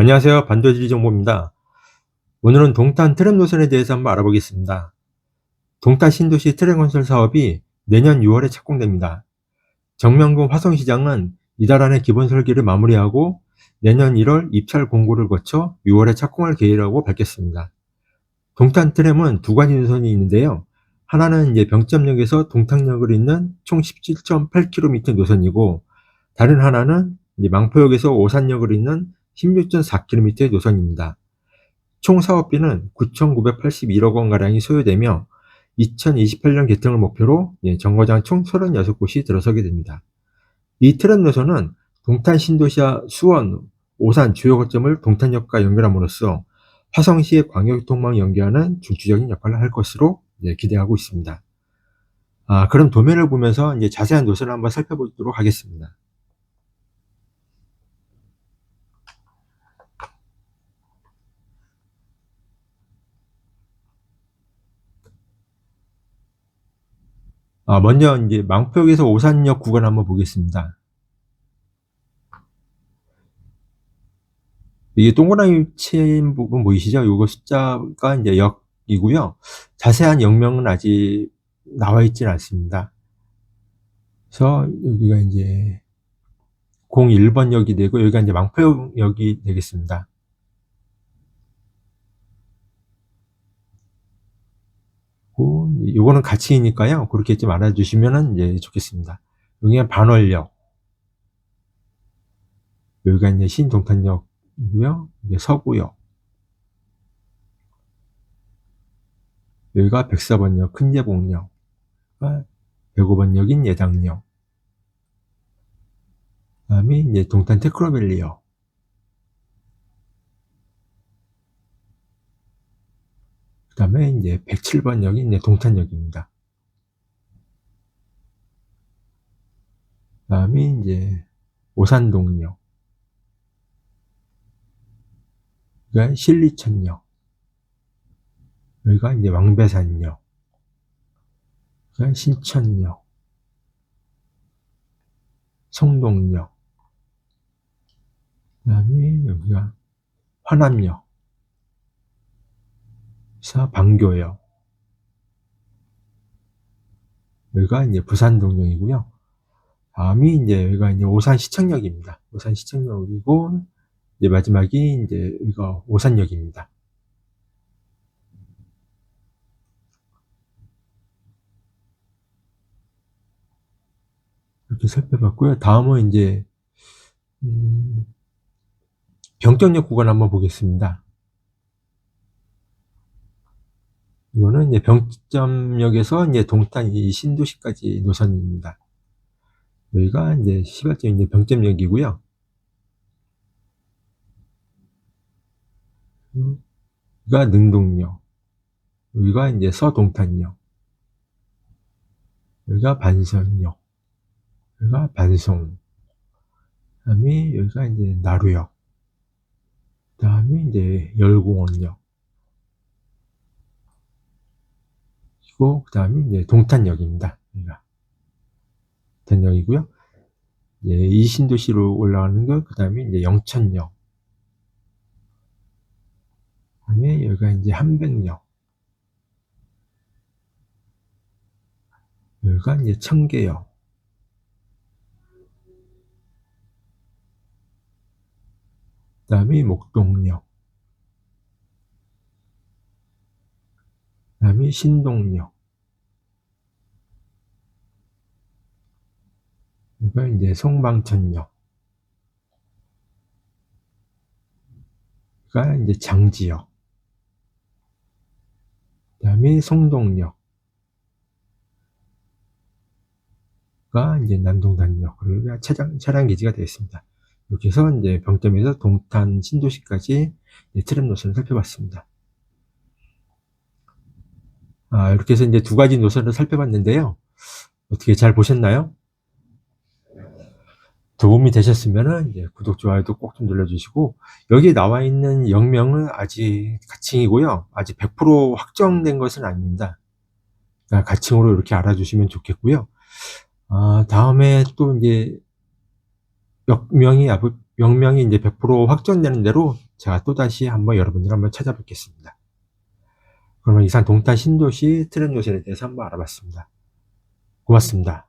안녕하세요. 반도지 정보입니다. 오늘은 동탄 트램 노선에 대해서 한번 알아보겠습니다. 동탄 신도시 트램 건설 사업이 내년 6월에 착공됩니다. 정명군 화성시장은 이달 안에 기본 설계를 마무리하고 내년 1월 입찰 공고를 거쳐 6월에 착공할 계획이라고 밝혔습니다. 동탄 트램은 두 가지 노선이 있는데요. 하나는 이제 병점역에서 동탄역을 잇는 총 17.8km 노선이고 다른 하나는 이제 망포역에서 오산역을 잇는 16.4km의 노선입니다. 총 사업비는 9,981억 원가량이 소요되며 2028년 개통을 목표로 예, 정거장 총 36곳이 들어서게 됩니다. 이 트램 노선은 동탄 신도시와 수원, 오산 주요 거점을 동탄역과 연결함으로써 화성시의 광역교통망 연계하는 중추적인 역할을 할 것으로 예, 기대하고 있습니다. 아, 그럼 도면을 보면서 이제 자세한 노선을 한번 살펴보도록 하겠습니다. 아, 먼저 이제 망포역에서 오산역 구간 한번 보겠습니다. 이게 동그라미 친 부분 보이시죠? 요거 숫자가 이제 역이고요. 자세한 역명은 아직 나와 있지는 않습니다. 그래서 여기가 이제 01번 역이 되고 여기가 이제 망포역이 되겠습니다. 고, 요거는 가치이니까요. 그렇게 좀 알아주시면 이제 좋겠습니다. 여기가 반월역. 여기가 이제 신동탄역이고요. 이게 서구역. 여기가 104번역 큰예봉역. 105번역인 예당역. 그 다음에 이제 동탄 테크로밸리역. 그 다음에 이제 107번역이 이제 동탄역입니다. 그 다음에 이제 오산동역. 여기가 신리천역. 여기가 이제 왕배산역. 여기가 신천역. 성동역. 그 다음에 여기가 화남역. 사 방교역. 여기가 이제 부산동역이고요. 다음이 이제 여기가 이제 오산 시청역입니다. 오산 시청역이고 이제 마지막이 이제 이거 오산역입니다. 이렇게 살펴봤고요. 다음은 이제 음, 병정역 구간 한번 보겠습니다. 이거는 이제 병점역에서 이제 동탄 이 신도시까지 노선입니다. 여기가 이제 시발점 이제 병점역이고요. 여기가 능동역. 여기가 이제 서동탄역. 여기가 반선역. 여기가 반송. 그 다음에 여기가 이제 나루역. 그 다음에 이제 열공원역. 그리고 그 다음에 이제 동탄역입니다. 동탄역이고요. 예, 이신도시로 올라가는 거, 그 다음에 이제 영천역. 그 다음에 여기가 이제 한백역. 여기가 이제 청계역. 그 다음에 목동역. 다음에 신동역. 여기가 이제 송방천역. 가 이제 장지역. 그 다음에 송동역. 가 이제 남동단역. 그리고 차량, 차량 기지가 되겠습니다. 이렇게 해서 이제 병점에서 동탄 신도시까지 트램 노선을 살펴봤습니다. 아, 이렇게 해서 이제 두 가지 노선을 살펴봤는데요. 어떻게 잘 보셨나요? 도움이 되셨으면 이제 구독, 좋아요도 꼭 좀 눌러주시고, 여기 나와 있는 역명은 아직 가칭이고요. 아직 100% 확정된 것은 아닙니다. 그러니까 가칭으로 이렇게 알아주시면 좋겠고요. 아, 다음에 또 이제 역명이 명명이 이제 100% 확정되는 대로 제가 또다시 한번 여러분들 한번 찾아뵙겠습니다. 그러면 이상 동탄 신도시 트램 노선에 대해서 한번 알아봤습니다. 고맙습니다.